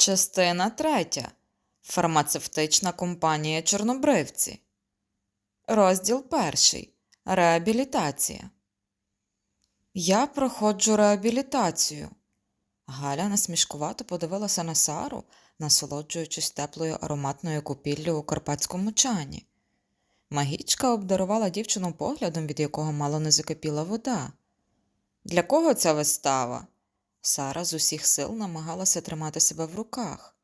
Частина третя. Фармацевтична компанія Чорнобривці. Розділ перший. Реабілітація. Я проходжу реабілітацію. Галя насмішкувато подивилася на Сару, насолоджуючись теплою ароматною купіллю у карпатському чані. Магічка обдарувала дівчину поглядом, від якого мало не закипіла вода. Для кого ця вистава? Сара з усіх сил намагалася тримати себе в руках.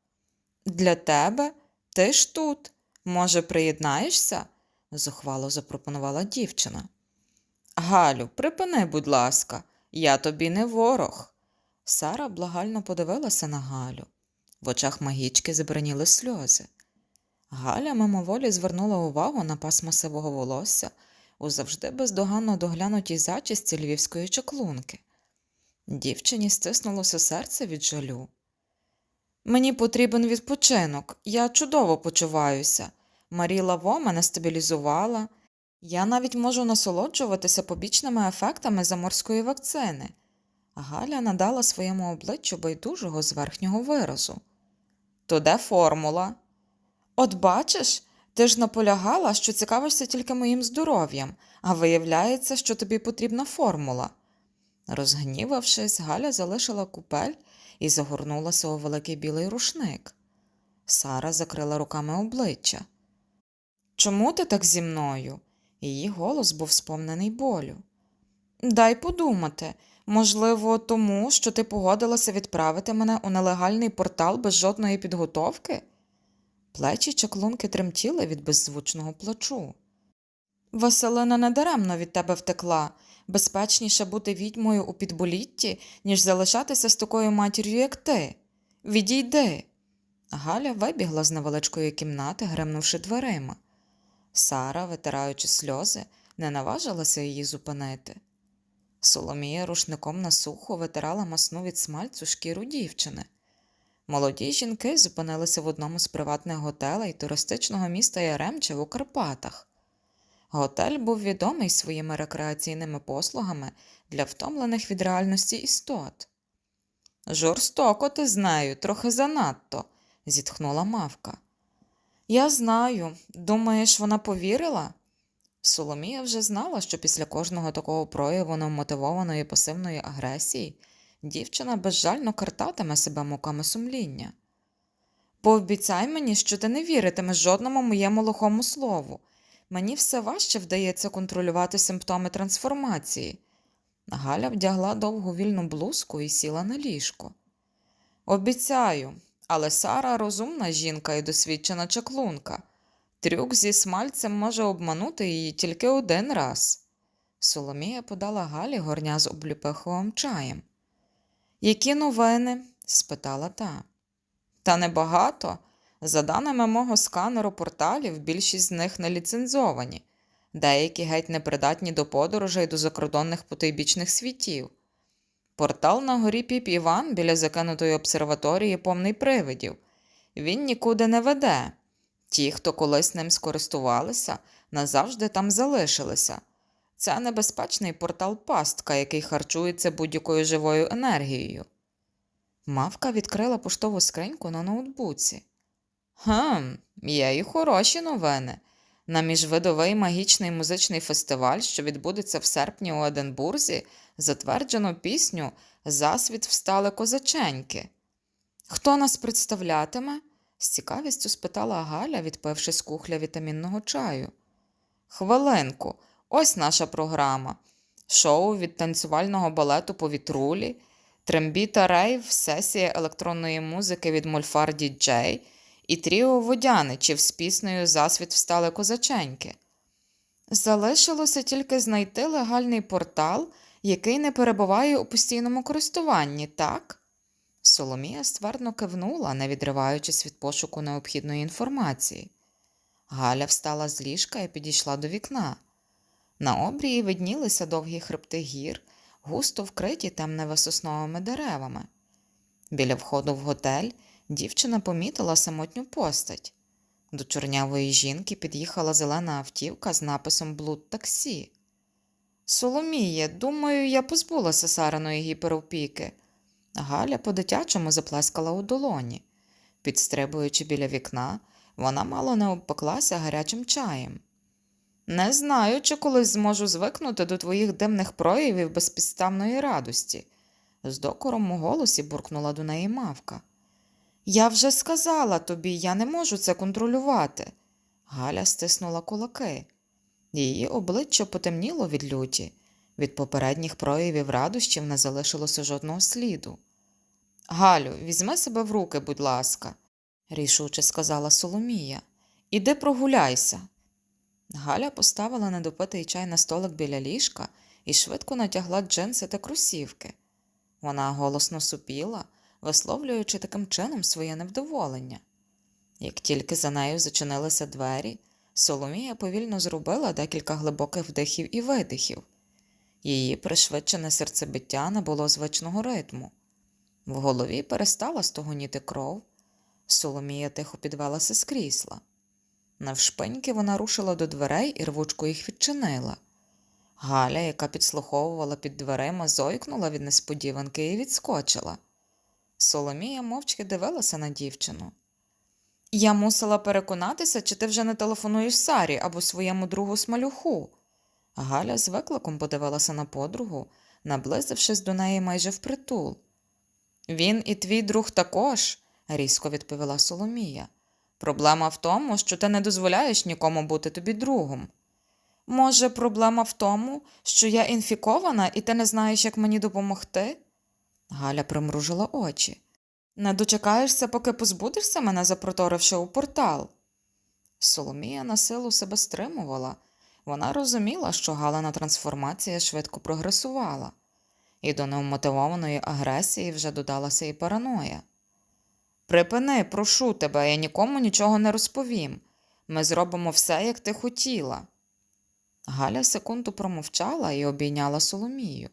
Для тебе? Ти ж тут. Може, приєднаєшся? зухвало запропонувала дівчина. Галю, припини, будь ласка, я тобі не ворог. Сара благально подивилася на Галю. В очах магічки забраніли сльози. Галя мимоволі звернула увагу на пасма сивого волосся у завжди бездоганно доглянутій зачісті львівської чаклунки. Дівчині стиснулося серце від жалю. Мені потрібен відпочинок, я чудово почуваюся. Марі Лаво мене стабілізувала. Я навіть можу насолоджуватися побічними ефектами заморської вакцини. Галя надала своєму обличчю байдужого з верхнього виразу. То де формула? От бачиш, ти ж наполягала, що цікавишся тільки моїм здоров'ям, а виявляється, що тобі потрібна формула. Розгнівавшись, Галя залишила купель і загорнулася у великий білий рушник. Сара закрила руками обличчя. Чому ти так зі мною? Її голос був сповнений болю. Дай подумати, можливо, тому, що ти погодилася відправити мене у нелегальний портал без жодної підготовки? Плечі чаклунки тремтіли від беззвучного плачу. Василина недаремно від тебе втекла. Безпечніше бути відьмою у підболітті, ніж залишатися з такою матір'ю, як ти. Відійди. Галя вибігла з невеличкої кімнати, гремнувши дверима. Сара, витираючи сльози, не наважилася її зупинити. Соломія рушником на сухо витирала масну від смальцю шкіру дівчини. Молоді жінки зупинилися в одному з приватних готелей туристичного міста Яремче у Карпатах. Готель був відомий своїми рекреаційними послугами для втомлених від реальності істот. Жорстоко ти з нею, трохи занадто, зітхнула мавка. Я знаю. Думаєш, вона повірила? Соломія вже знала, що після кожного такого прояву немотивованої пасивної агресії дівчина безжально картатиме себе муками сумління. Пообіцяй мені, що ти не віритимеш жодному моєму лихому слову. Мені все важче вдається контролювати симптоми трансформації. Галя вдягла довгу вільну блузку і сіла на ліжко. Обіцяю, але Сара розумна жінка і досвідчена чаклунка. Трюк зі смальцем може обманути її тільки один раз. Соломія подала Галі горня з обліпиховим чаєм. Які новини? спитала та. Та небагато. За даними мого сканеру порталів, більшість з них не ліцензовані, деякі геть непридатні до подорожей до закордонних потойбічних світів. Портал на горі Піп Іван біля закинутої обсерваторії повний привидів. Він нікуди не веде. Ті, хто колись ним скористувалися, назавжди там залишилися. Це небезпечний портал пастка, який харчується будь-якою живою енергією. Мавка відкрила поштову скриньку на ноутбуці. Хм, є і хороші новини. На міжвидовий магічний музичний фестиваль, що відбудеться в серпні у Единбурзі, затверджено пісню Засвіт встали козаченьки. Хто нас представлятиме? з цікавістю спитала Галя, відпивши з кухля вітамінного чаю. Хвилинку, ось наша програма. Шоу від танцювального балету повітрулі, трембіта рейв, сесія електронної музики від Мольфар Діджей і тріо водяничів з піснею Засвіт встали козаченьки. Залишилося тільки знайти легальний портал, який не перебуває у постійному користуванні, так? Соломія ствердно кивнула, не відриваючись від пошуку необхідної інформації. Галя встала з ліжка і підійшла до вікна. На обрії виднілися довгі хребти гір, густо вкриті темнево сосновими деревами. Біля входу в готель дівчина помітила самотню постать. До чорнявої жінки під'їхала зелена автівка з написом Блуд таксі. Соломіє, думаю, я позбулася Сариної гіперопіки. Галя по-дитячому заплескала у долоні. Підстрибуючи біля вікна, вона мало не обпеклася гарячим чаєм. Не знаю, чи колись зможу звикнути до твоїх дивних проявів безпідставної радості, з докором у голосі буркнула до неї мавка. Я вже сказала тобі, я не можу це контролювати. Галя стиснула кулаки. Її обличчя потемніло від люті. Від попередніх проявів радощів не залишилося жодного сліду. Галю, візьми себе в руки, будь ласка, рішуче сказала Соломія. Іди прогуляйся. Галя поставила недопитий чай на столик біля ліжка і швидко натягла джинси та кросівки. Вона голосно супіла, висловлюючи таким чином своє невдоволення. Як тільки за нею зачинилися двері, Соломія повільно зробила декілька глибоких вдихів і видихів. Її пришвидшене серцебиття набуло звичного ритму. В голові перестала стогоніти кров. Соломія тихо підвелася з крісла. Навшпиньки вона рушила до дверей і рвучко їх відчинила. Галя, яка підслуховувала під дверима, зойкнула від несподіванки і відскочила. Соломія мовчки дивилася на дівчину. Я мусила переконатися, чи ти вже не телефонуєш Сарі або своєму другу смалюху. Галя з викликом подивилася на подругу, наблизившись до неї майже впритул. Він і твій друг також, різко відповіла Соломія. Проблема в тому, що ти не дозволяєш нікому бути тобі другом. Може, проблема в тому, що я інфікована і ти не знаєш, як мені допомогти? Галя примружила очі. Не дочекаєшся, поки позбудешся мене, запроторивши у портал. Соломія на силу себе стримувала. Вона розуміла, що Галина трансформація швидко прогресувала, і до невмотивованої агресії вже додалася і параноя. Припини, прошу тебе, я нікому нічого не розповім. Ми зробимо все, як ти хотіла. Галя секунду промовчала і обійняла Соломію.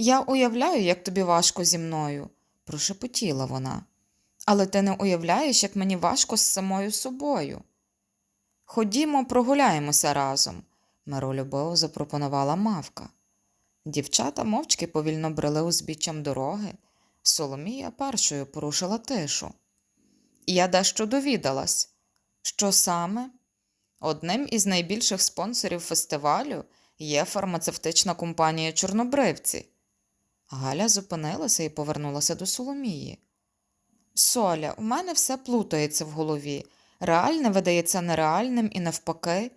Я уявляю, як тобі важко зі мною, прошепотіла вона. Але ти не уявляєш, як мені важко з самою собою. Ходімо, прогуляємося разом, миролюбиво запропонувала мавка. Дівчата мовчки повільно брели узбіччям дороги. Соломія першою порушила тишу. Я дещо довідалась. Що саме? Одним із найбільших спонсорів фестивалю є фармацевтична компанія Чорнобривці. Галя зупинилася і повернулася до Соломії. Соля, у мене все плутається в голові. Реальне видається нереальним і навпаки.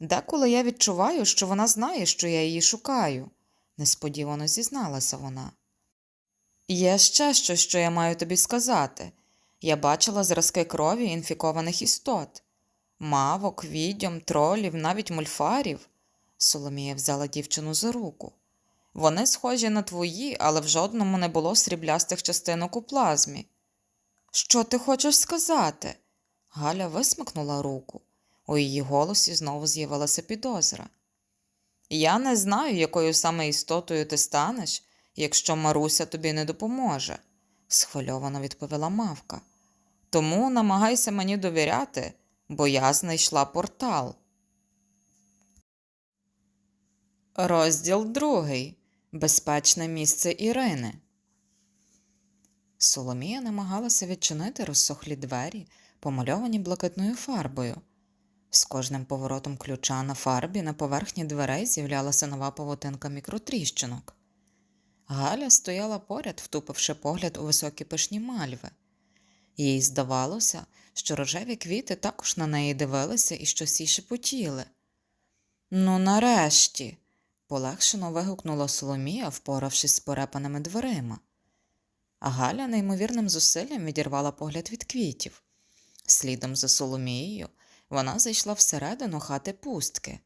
Деколи я відчуваю, що вона знає, що я її шукаю, несподівано зізналася вона. Є ще щось, що я маю тобі сказати. Я бачила зразки крові інфікованих істот мавок, відьом, тролів, навіть мульфарів. Соломія взяла дівчину за руку. Вони схожі на твої, але в жодному не було сріблястих частинок у плазмі. Що ти хочеш сказати? Галя висмикнула руку. У її голосі знову з'явилася підозра. Я не знаю, якою саме істотою ти станеш, якщо Маруся тобі не допоможе, схвильовано відповіла мавка. Тому намагайся мені довіряти, бо я знайшла портал. Розділ другий. Безпечне місце Ірини. Соломія намагалася відчинити розсохлі двері, помальовані блакитною фарбою. З кожним поворотом ключа на фарбі на поверхні дверей з'являлася нова павутинка мікротріщинок. Галя стояла поряд, втупивши погляд у високі пишні мальви. Їй здавалося, що рожеві квіти також на неї дивилися і щось їй шепотіли. Ну, нарешті, полегшено вигукнула Соломія, впоравшись з порепаними дверима. А Галя неймовірним зусиллям відірвала погляд від квітів. Слідом за Соломією вона зайшла всередину хати пустки.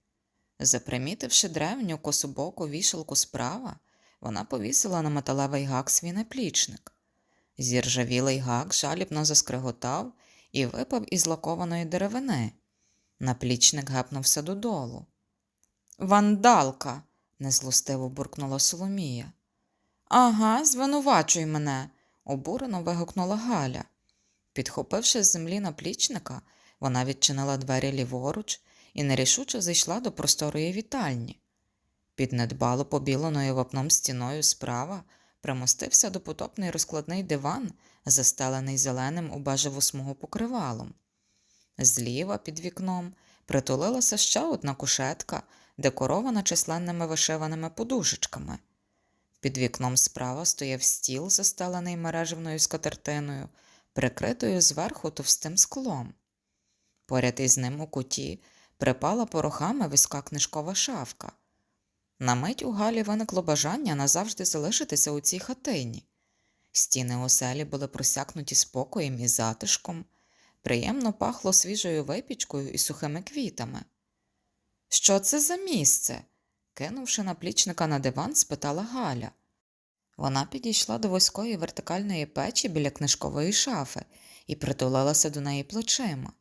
Запримітивши древню кособоку вішалку справа, вона повісила на металевий гак свій наплічник. Зіржавілий гак жалібно заскриготав і випав із лакованої деревини. Наплічник гепнувся додолу. Вандалка, незлостиво буркнула Соломія. Ага, звинувачуй мене, обурено вигукнула Галя. Підхопивши з землі наплічника, вона відчинила двері ліворуч і нерішуче зайшла до просторої вітальні. Під недбало побіленою вапном стіною справа примостився допотопний розкладний диван, застелений зеленим у бежеву смугу покривалом. Зліва під вікном притулилася ще одна кушетка, декорована численними вишиваними подушечками. Під вікном справа стояв стіл, застелений мережевною скатертиною, прикритою зверху товстим склом. Поряд із ним у куті припала порохами вузька книжкова шафка. На мить у Галі виникло бажання назавжди залишитися у цій хатині. Стіни оселі були просякнуті спокоєм і затишком, приємно пахло свіжою випічкою і сухими квітами. Що це за місце? кинувши наплічника на диван, спитала Галя. Вона підійшла до вузької вертикальної печі біля книжкової шафи і притулилася до неї плечима.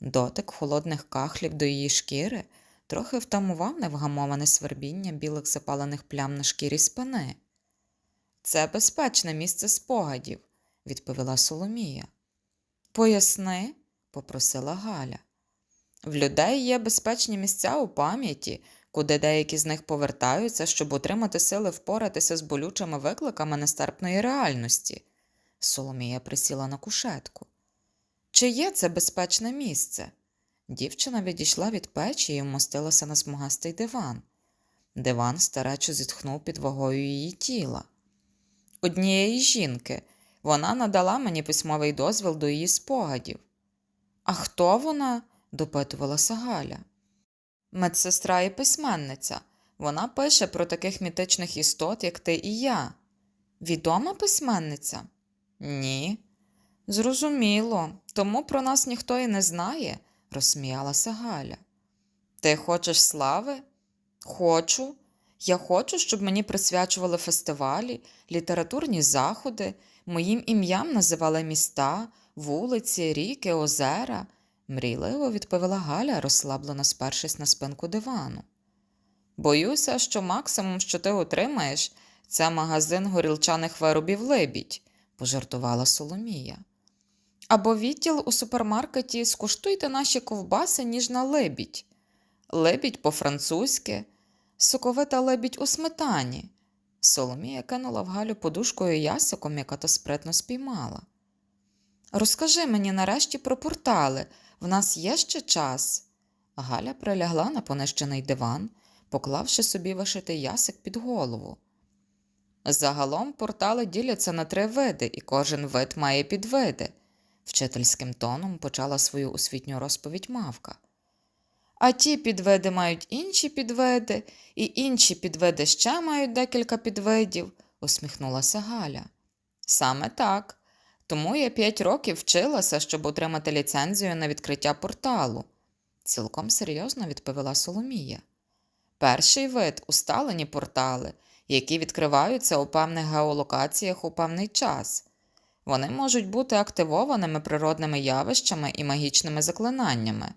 Дотик холодних кахлів до її шкіри трохи втамував невгамоване свербіння білих запалених плям на шкірі спини. Це безпечне місце спогадів, відповіла Соломія. Поясни, попросила Галя. В людей є безпечні місця у пам'яті, куди деякі з них повертаються, щоб отримати сили впоратися з болючими викликами нестерпної реальності. Соломія присіла на кушетку. Чи є це безпечне місце? Дівчина відійшла від печі і вмостилася на смугастий диван. Диван старечо зітхнув під вагою її тіла. Однієї жінки вона надала мені письмовий дозвіл до її спогадів. А хто вона? Допитувалася Галя. Медсестра і письменниця. Вона пише про таких мітичних істот, як ти і я. Відома письменниця? Ні. Зрозуміло, тому про нас ніхто і не знає, розсміялася Галя. Ти хочеш слави? Хочу. Я хочу, щоб мені присвячували фестивалі, літературні заходи, моїм ім'ям називали міста, вулиці, ріки, озера, мрійливо відповіла Галя, розслаблено спершись на спинку дивану. Боюся, що максимум, що ти отримаєш, це магазин горілчаних виробів лебідь, пожартувала Соломія. Або відділ у супермаркеті скуштуйте наші ковбаси, ніж на лебідь. Лебідь по-французьки, соковита лебідь у сметані. Соломія кинула в Галю подушкою ясиком, яка то спритно спіймала. Розкажи мені нарешті про портали. В нас є ще час. Галя прилягла на понищений диван, поклавши собі вишитий ясик під голову. Загалом портали діляться на три види, і кожен вид має підвиди, вчительським тоном почала свою освітню розповідь мавка. А ті підвиди мають інші підвиди, і інші підвиди ще мають декілька підвидів, усміхнулася Галя. Саме так. Тому я п'ять років вчилася, щоб отримати ліцензію на відкриття порталу, цілком серйозно відповіла Соломія. Перший вид усталені портали, які відкриваються у певних геолокаціях у певний час. Вони можуть бути активованими природними явищами і магічними заклинаннями.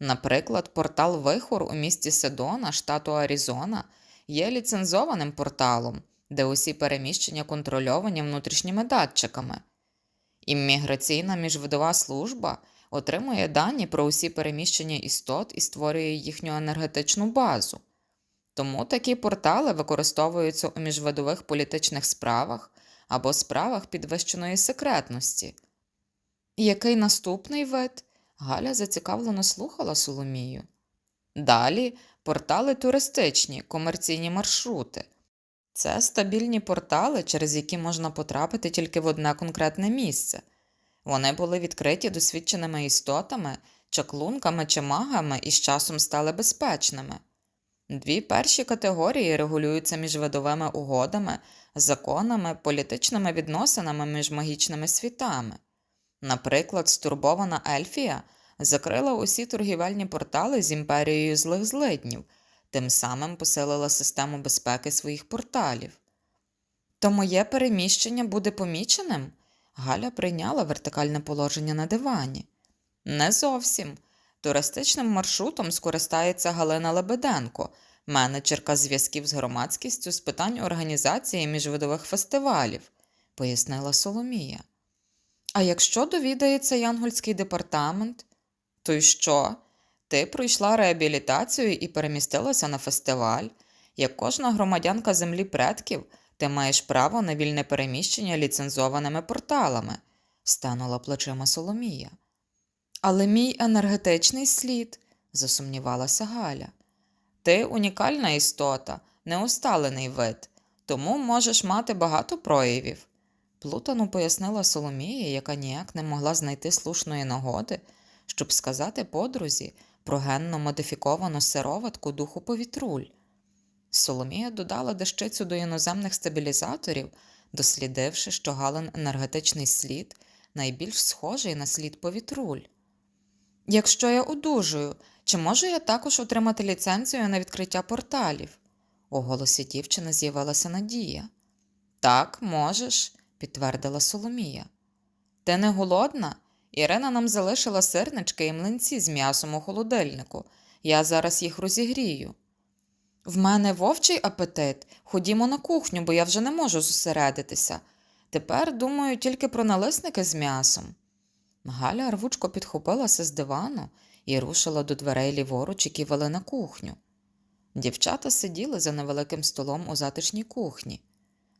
Наприклад, портал Вихор у місті Седона, штату Аризона, є ліцензованим порталом, де усі переміщення контрольовані внутрішніми датчиками. Імміграційна міжвидова служба отримує дані про усі переміщення істот і створює їхню енергетичну базу. Тому такі портали використовуються у міжвидових політичних справах або справах підвищеної секретності. Який наступний вид? Галя зацікавлено слухала Соломію. Далі портали туристичні, комерційні маршрути. Це стабільні портали, через які можна потрапити тільки в одне конкретне місце. Вони були відкриті досвідченими істотами, чаклунками чи магами і з часом стали безпечними. Дві перші категорії регулюються міжвидовими угодами, законами, політичними відносинами між магічними світами. Наприклад, стурбована Ельфія закрила усі торгівельні портали з імперією злих злиднів, тим самим посилила систему безпеки своїх порталів. То моє переміщення буде поміченим? Галя прийняла вертикальне положення на дивані. Не зовсім. Туристичним маршрутом скористається Галина Лебеденко, менеджерка зв'язків з громадськістю з питань організації міжвидових фестивалів, пояснила Соломія. А якщо довідається Янгольський департамент, то й що? Ти пройшла реабілітацію і перемістилася на фестиваль. Як кожна громадянка землі предків, Ти маєш право на вільне переміщення ліцензованими порталами, станула плечима Соломія. Але мій енергетичний слід, засумнівалася Галя. Ти унікальна істота, неусталений вид, тому можеш мати багато проявів. Плутану пояснила Соломія, яка ніяк не могла знайти слушної нагоди, щоб сказати подрузі про генно модифіковану сироватку духу повітруль. Соломія додала дещицю до іноземних стабілізаторів, дослідивши, що Галин енергетичний слід найбільш схожий на слід повітруль. Якщо я одужую, чи можу я також отримати ліцензію на відкриття порталів? У голосі дівчини з'явилася надія. Так, можеш, підтвердила Соломія. Ти не голодна? Ірина нам залишила сирнички і млинці з м'ясом у холодильнику. Я зараз їх розігрію. В мене вовчий апетит. Ходімо на кухню, бо я вже не можу зосередитися. Тепер думаю тільки про налисники з м'ясом. Галя рвучко підхопилася з дивану і рушила до дверей ліворуч, які вели на кухню. Дівчата сиділи за невеликим столом у затишній кухні.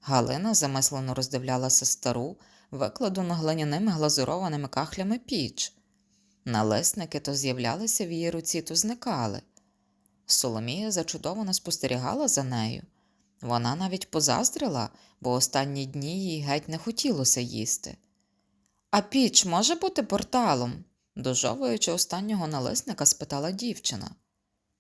Галина замислено роздивлялася стару, викладену глиняними глазурованими кахлями піч. Налисники то з'являлися в її руці, то зникали. Соломія зачудовано спостерігала за нею. Вона навіть позаздрила, бо останні дні їй геть не хотілося їсти. А піч може бути порталом? дожовуючи останнього налисника, спитала дівчина.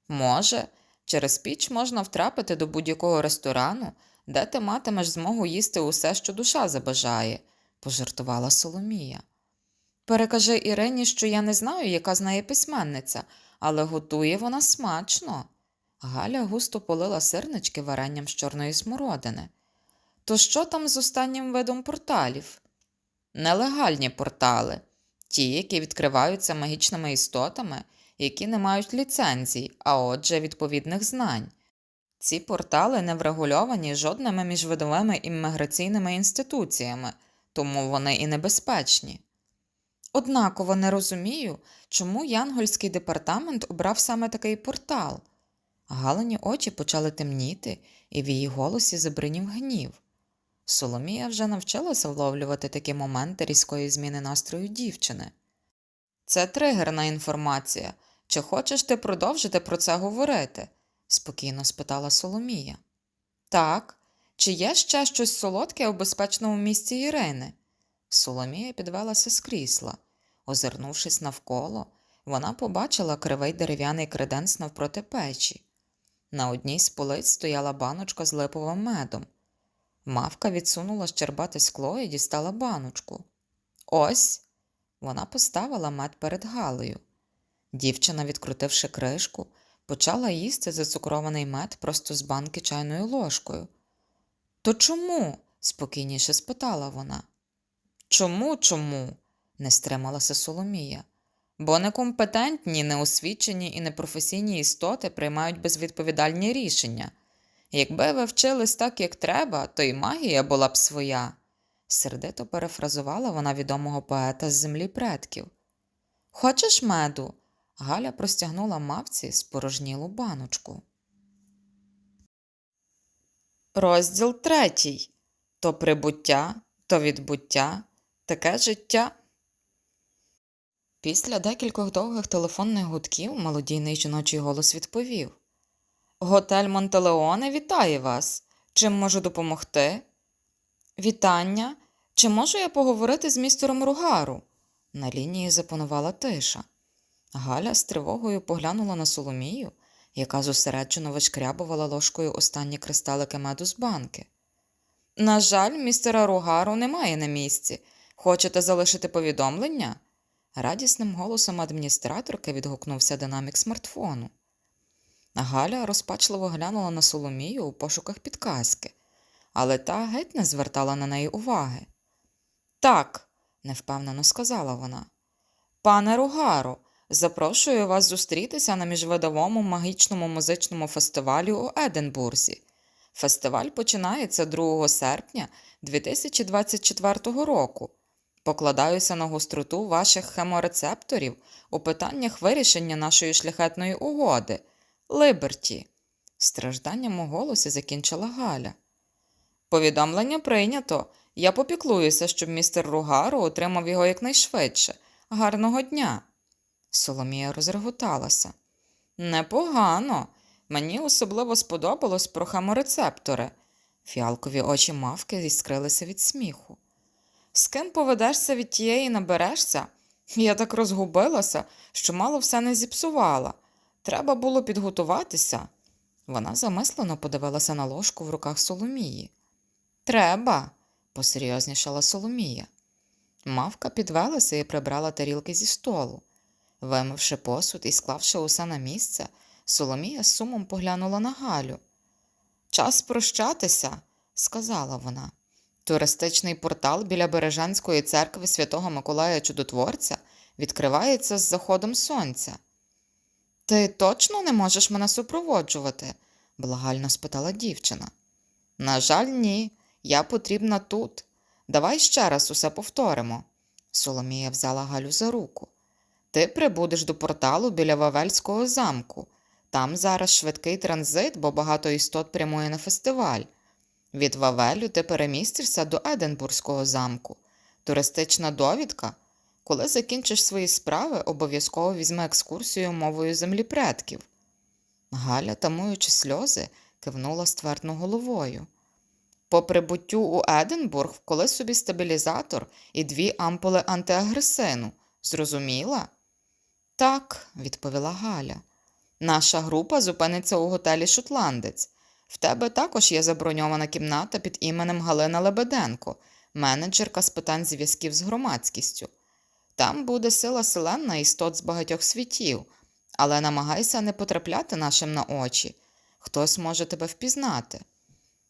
Може, через піч можна втрапити до будь-якого ресторану, де ти матимеш змогу їсти усе, що душа забажає, пожартувала Соломія. Перекажи Ірині, що я не знаю, яка з неї письменниця, але готує вона смачно. Галя густо полила сирнички варенням з чорної смородини. То що там з останнім видом порталів? Нелегальні портали, ті, які відкриваються магічними істотами, які не мають ліцензій, а отже, відповідних знань. Ці портали не врегульовані жодними міжвидовими імміграційними інституціями, тому вони і небезпечні. Однаково не розумію, чому Янгольський департамент обрав саме такий портал. Галині очі почали темніти, і в її голосі забринів гнів. Соломія вже навчилася вловлювати такі моменти різкої зміни настрою дівчини. Це тригерна інформація. Чи хочеш ти продовжити про це говорити? спокійно спитала Соломія. Так, чи є ще щось солодке у безпечному місці Ірини? Соломія підвелася з крісла. Озирнувшись навколо, вона побачила кривий дерев'яний креденс навпроти печі. На одній з полиць стояла баночка з липовим медом. Мавка відсунула щербате скло і дістала баночку. Ось. Вона поставила мед перед Галею. Дівчина, відкрутивши кришку, почала їсти зацукрований мед просто з банки чайною ложкою. То чому? спокійніше спитала вона. Чому, чому? не стрималася Соломія. Бо некомпетентні, неосвічені і непрофесійні істоти приймають безвідповідальні рішення. Якби ви вчились так, як треба, то й магія була б своя, сердито перефразувала вона відомого поета з землі предків. Хочеш меду? Галя простягнула мавці спорожнілу баночку. Розділ третій. То прибуття, то відбуття, таке життя. Після декількох довгих телефонних гудків молодійний жіночий голос відповів Готель Монтелеоне вітає вас. Чим можу допомогти? Вітання. Чи можу я поговорити з містером Ругару? На лінії запанувала тиша. Галя з тривогою поглянула на Соломію, яка зосереджено вишкрябувала ложкою останні кристалики меду з банки. На жаль, містера Ругару немає на місці. Хочете залишити повідомлення? Радісним голосом адміністраторки відгукнувся динамік смартфону. Галя розпачливо глянула на Соломію у пошуках підказки, але та геть не звертала на неї уваги. Так, невпевнено сказала вона. Пане Ругару, запрошую вас зустрітися на міжвидовому магічному музичному фестивалі у Единбурзі. Фестиваль починається 2 серпня 2024 року. Покладаюся на гостроту ваших хеморецепторів у питаннях вирішення нашої шляхетної угоди. Либерті, стражданням у голосі закінчила Галя. Повідомлення прийнято. Я попіклуюся, щоб містер Ругару отримав його якнайшвидше. Гарного дня. Соломія розреготалася. Непогано. Мені особливо сподобалось про хеморецептори. Фіалкові очі мавки іскрилися від сміху. З ким поведешся від тієї наберешся? Я так розгубилася, що мало все не зіпсувала. Треба було підготуватися. Вона замислено подивилася на ложку в руках Соломії. Треба, посерйознішала Соломія. Мавка підвелася і прибрала тарілки зі столу. Вимивши посуд і склавши усе на місце, Соломія з сумом поглянула на Галю. Час прощатися, сказала вона. Туристичний портал біля Бережанської церкви святого Миколая Чудотворця відкривається з заходом сонця. Ти точно не можеш мене супроводжувати? благально спитала дівчина. На жаль, ні. Я потрібна тут. Давай ще раз усе повторимо. Соломія взяла Галю за руку. Ти прибудеш до порталу біля Вавельського замку. Там зараз швидкий транзит, бо багато істот прямує на фестиваль. Від Вавелю ти перемістишся до Единбурзького замку. Туристична довідка. Коли закінчиш свої справи, обов'язково візьми екскурсію мовою землі предків. Галя, тамуючи сльози, кивнула ствердно головою. По прибуттю у Единбург вколи собі стабілізатор і дві ампули антиагресину. Зрозуміла? Так, відповіла Галя. Наша група зупиниться у готелі Шотландець. В тебе також є заброньована кімната під іменем Галина Лебеденко, менеджерка з питань зв'язків з громадськістю. Там буде сила селенна істот з багатьох світів, але намагайся не потрапляти нашим на очі. Хтось може тебе впізнати.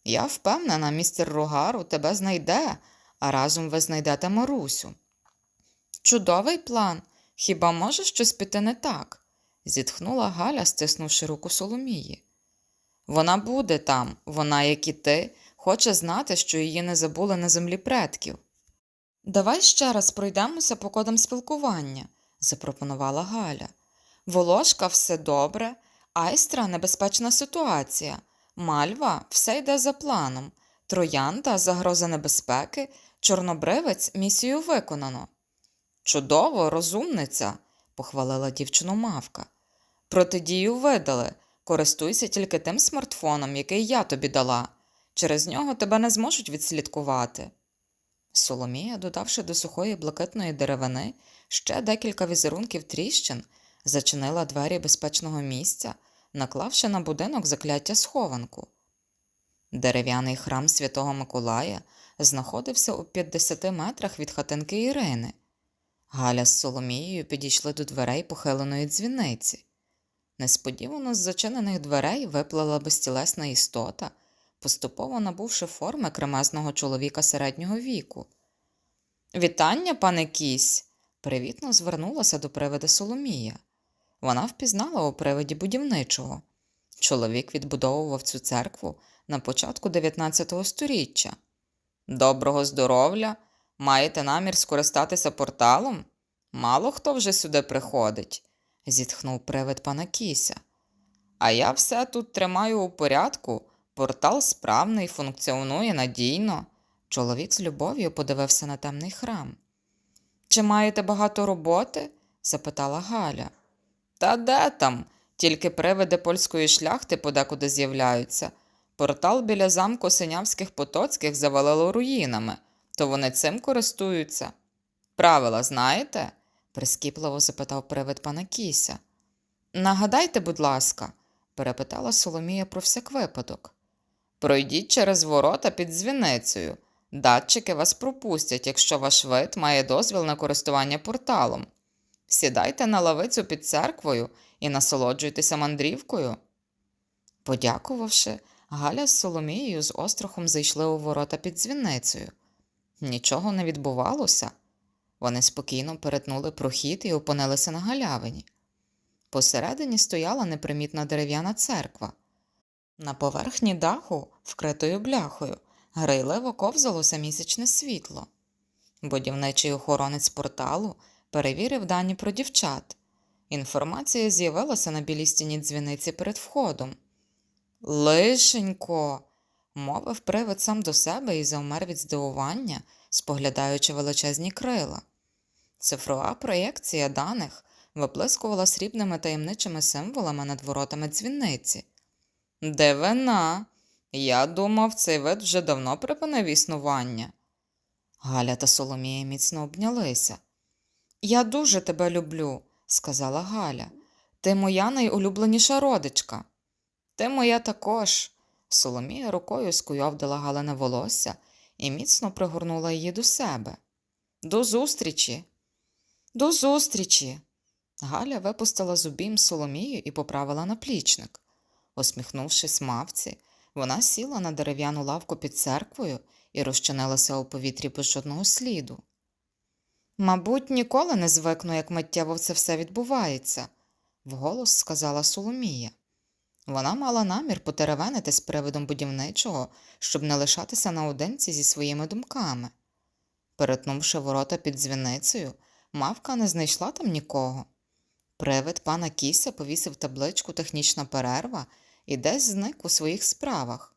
Я впевнена, містер Ругару тебе знайде, а разом ви знайдете Марусю. Чудовий план. Хіба може щось піти не так? зітхнула Галя, стиснувши руку Соломії. Вона буде там, вона, як і ти, хоче знати, що її не забули на землі предків. Давай ще раз пройдемося по кодам спілкування, запропонувала Галя. Волошка все добре, айстра небезпечна ситуація, мальва все йде за планом, троянда загроза небезпеки, чорнобривець місію виконано. Чудово, розумниця, похвалила дівчину мавка. Протидію видали. Користуйся тільки тим смартфоном, який я тобі дала. Через нього тебе не зможуть відслідкувати. Соломія, додавши до сухої блакитної деревини ще декілька візерунків тріщин, зачинила двері безпечного місця, наклавши на будинок закляття схованку. Дерев'яний храм святого Миколая знаходився у 50 метрах від хатинки Ірини. Галя з Соломією підійшли до дверей похиленої дзвіниці. Несподівано з зачинених дверей виплила безтілесна істота, поступово набувши форми кремезного чоловіка середнього віку. Вітання, пане кісь. привітно звернулася до привида Соломія. Вона впізнала у привиді будівничого. Чоловік відбудовував цю церкву на початку 19 століття. Доброго здоров'я! Маєте намір скористатися порталом? Мало хто вже сюди приходить, зітхнув привид пана Кіся. А я все тут тримаю у порядку. Портал справний, функціонує надійно. Чоловік з любов'ю подивився на темний храм. Чи маєте багато роботи? запитала Галя. Та де там? Тільки привиди польської шляхти подекуди з'являються. Портал біля замку синявських потоцьких завалило руїнами, то вони цим користуються. Правила знаєте? прискіпливо запитав привид пана Кіся. Нагадайте, будь ласка, перепитала Соломія про всяк випадок. Пройдіть через ворота під дзвіницею. Датчики вас пропустять, якщо ваш вид має дозвіл на користування порталом. Сідайте на лавицю під церквою і насолоджуйтеся мандрівкою. Подякувавши, Галя з Соломією з острахом зайшли у ворота під дзвіницею. Нічого не відбувалося. Вони спокійно перетнули прохід і опинилися на галявині. Посередині стояла непримітна дерев'яна церква. На поверхні даху, вкритою бляхою, грайливо ковзалося місячне світло. Будівничий охоронець порталу перевірив дані про дівчат. Інформація з'явилася на білій стіні дзвіниці перед входом. Лишенько. Мовив привид сам до себе і завмер від здивування, споглядаючи величезні крила. Цифрова проєкція даних виплискувала срібними таємничими символами над воротами дзвіниці. Дивина! Я думав, цей вид вже давно припинив існування. Галя та Соломія міцно обнялися. Я дуже тебе люблю, сказала Галя. Ти моя найулюбленіша родичка. Ти моя також. Соломія рукою скуйовдила Галине волосся і міцно пригорнула її до себе. До зустрічі. До зустрічі. Галя випустила з обійм Соломію і поправила наплічник. Усміхнувшись мавці, вона сіла на дерев'яну лавку під церквою і розчинилася у повітрі без жодного сліду. Мабуть, ніколи не звикну, як миттєво це все відбувається, вголос сказала Соломія. Вона мала намір потеревенити з привидом будівничого, щоб не лишатися наодинці зі своїми думками. Перетнувши ворота під дзвіницею, мавка не знайшла там нікого. Привид пана Кіся повісив табличку технічна перерва і десь зник у своїх справах.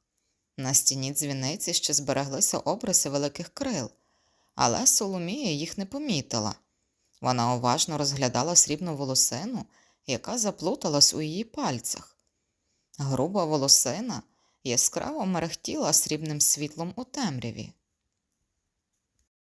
На стіні дзвіниці ще збереглися обриси великих крил, але Соломія їх не помітила. Вона уважно розглядала срібну волосину, яка заплуталась у її пальцях. Груба волосина яскраво мерехтіла срібним світлом у темряві.